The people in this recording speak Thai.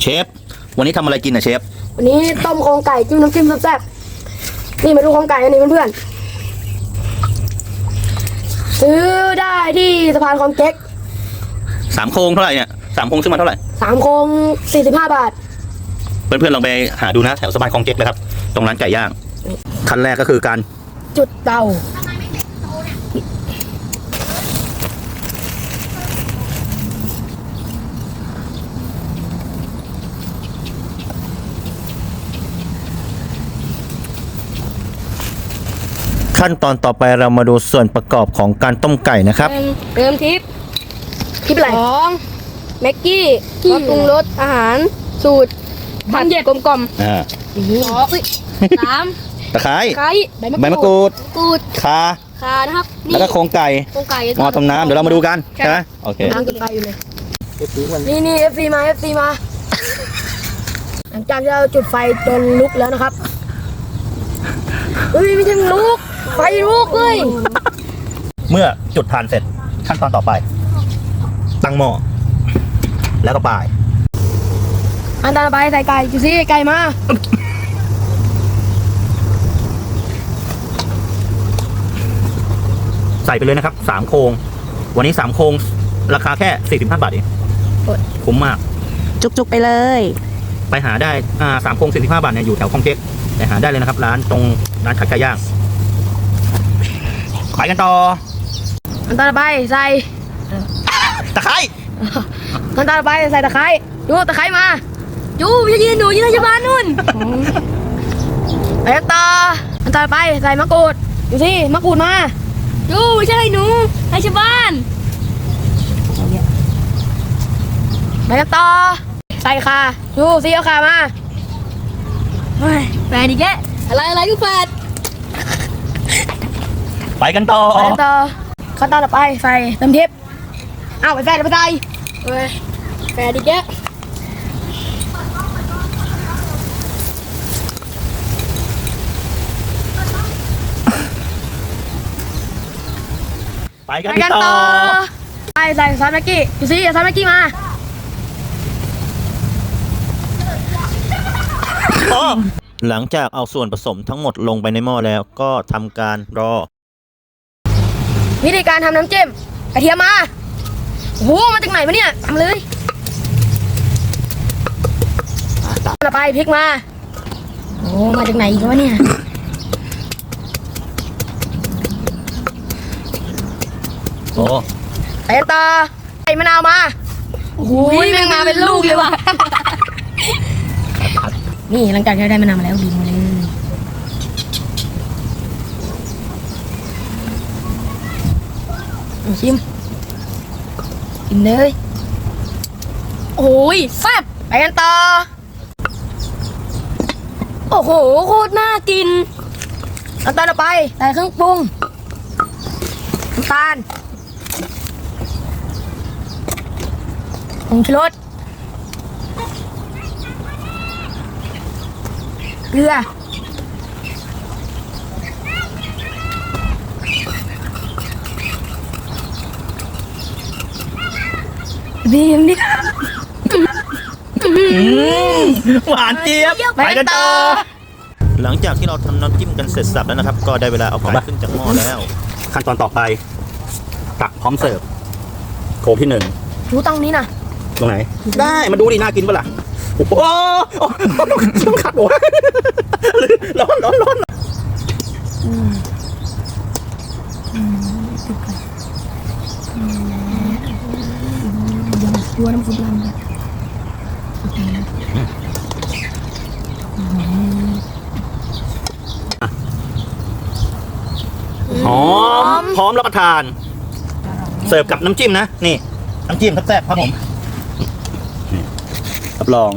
เชฟ วันนี้ทำอะไรกินอะเชฟ วันนี้ต้มโครงไก่จิ้มน้ำจิ้มแซ่บๆนี่มาดูโครงไก่กันนี่เพื่อนๆซื้อได้ที่สะพานคลองเจ๊กสามโครงเท่าไหร่เนี่ยสามโครงซื้อมาเท่าไหร่ สามโครงสี่สิบห้าบาท เพื่อนๆลองไปหาดูนะแถวสะพานคลองเจ๊กเลยครับ ตรงร้านไก่ย่าง ขั้นแรกก็คือการจุดเตา ขั้นตอนต่อไปเรามาดูส่วนประกอบของการต้มไก่นะครับ เติมทิปคิดอะไรสองแม็กกี้กี้รสปรุงรสอาหารสูตรผัดกลมกล่อมอ่าๆสองอุ๊ยสามตะไคร้ไก่ใบใบมะกรูดกรูดคาขานะครับแล้วก็โครงไก่โครงไก่หม้อต้มน้ำเดี๋ยวเรามาดูกันใช่ไหมโอเคน้ำจุดไฟอยู่เลยนี่นี่เอฟซีมาเอฟซีมาหลังจากที่เราจุดไฟจนลุกแล้วนะครับเฮ้ยไม่ใช่ลุก ไฟลุกเลย เมื่อจุดทานเสร็จขั้นตอนต่อไป ตั้งหม้อแล้วก็ปลายอันตรายใส่ไก่จุซี่ไก่มาใส่ไปเลยนะครับสามโครงวันนี้สามโครงราคาแค่สี่สิบห้าบาทเองคุ้มมาก จุกๆไปเลย ไปหาได้อ่าสามโครงสี่สิบห้าบาทเนี่ยอยู่แถวคลองเจ๊กไปหาได้เลยนะครับ ร้านตรงร้านขายไก่ย่าง ไปกันต่ออันตรายใส่ตะไคร้อันตรายใส่ตะไคร้ดูตะไคร้มาจูพี่ยืนหนูยืนที่บ้านนู่นไปกันต่ออันตรายใส่มะกรูดดูสิมะกรูดมาจูไม่ใช่หนูให้ชาวบ้านไปกันต่อใส่ข่าดูสิเอาข่ามาเฮ้ยแฟนอีกแกอะไรอะไรกูแฟน ไปกันต่อไปกันต่อขั้นตอนต่อไปใส่เติมทิพย์เอาไปใส่ไปใส่เฮ้ยแฟนอีกแกไปกันไปกันต่อต่อไปใส่ซอสแม็กกี้ดูสิเอาซอสแม็กกี้มาหลังจากเอาส่วนผสมทั้งหมดลงไปในหม้อแล้วก็ทำการรอ วิธีการทำน้ำจิ้มกระเทียมมาโอ้โหมาจากไหนวะเนี่ยทำเลยต่อไปพริกมาโอ้โหมาจากไหนอีกวะเนี่ยโอ้ไปกันต่อใส่มะนาวมาโอ้โหแม่งมาเป็นลูกเลยว่ะนี่หลังจากที่เราได้มะนาวมาแล้วบีบมาเลยเอา ชิม กินเลย โอ้ยแซ่บไปกันต่อ โอ้โห โคตรน่ากินขั้นตอนต่อไปใส่เครื่องปรุงน้ำตาลผงชูรสเกลือ บีมดิหวานเจี๊ยบไปกันต่อ หลังจากที่เราทำน้ำจิ้มกันเสร็จสับแล้วนะครับ ก็ได้เวลาเอาไก่ขึ้นจากหม้อแล้ว ขั้นตอนต่อไป ตักพร้อมเสิร์ฟโครงที่หนึ่งดูตรงนี้นะตรงไหน ได้มาดูดิน่ากินปะล่ะโอ้โหโอ้โหต้องขัดหัวร้อนร้อนร้อน ดูน้ำซุปมันหอมพร้อมรับประทาน เสิร์ฟกับน้ำจิ้มนะ นี่ น้ำจิ้มแซ่บๆครับผมนี่รับรอง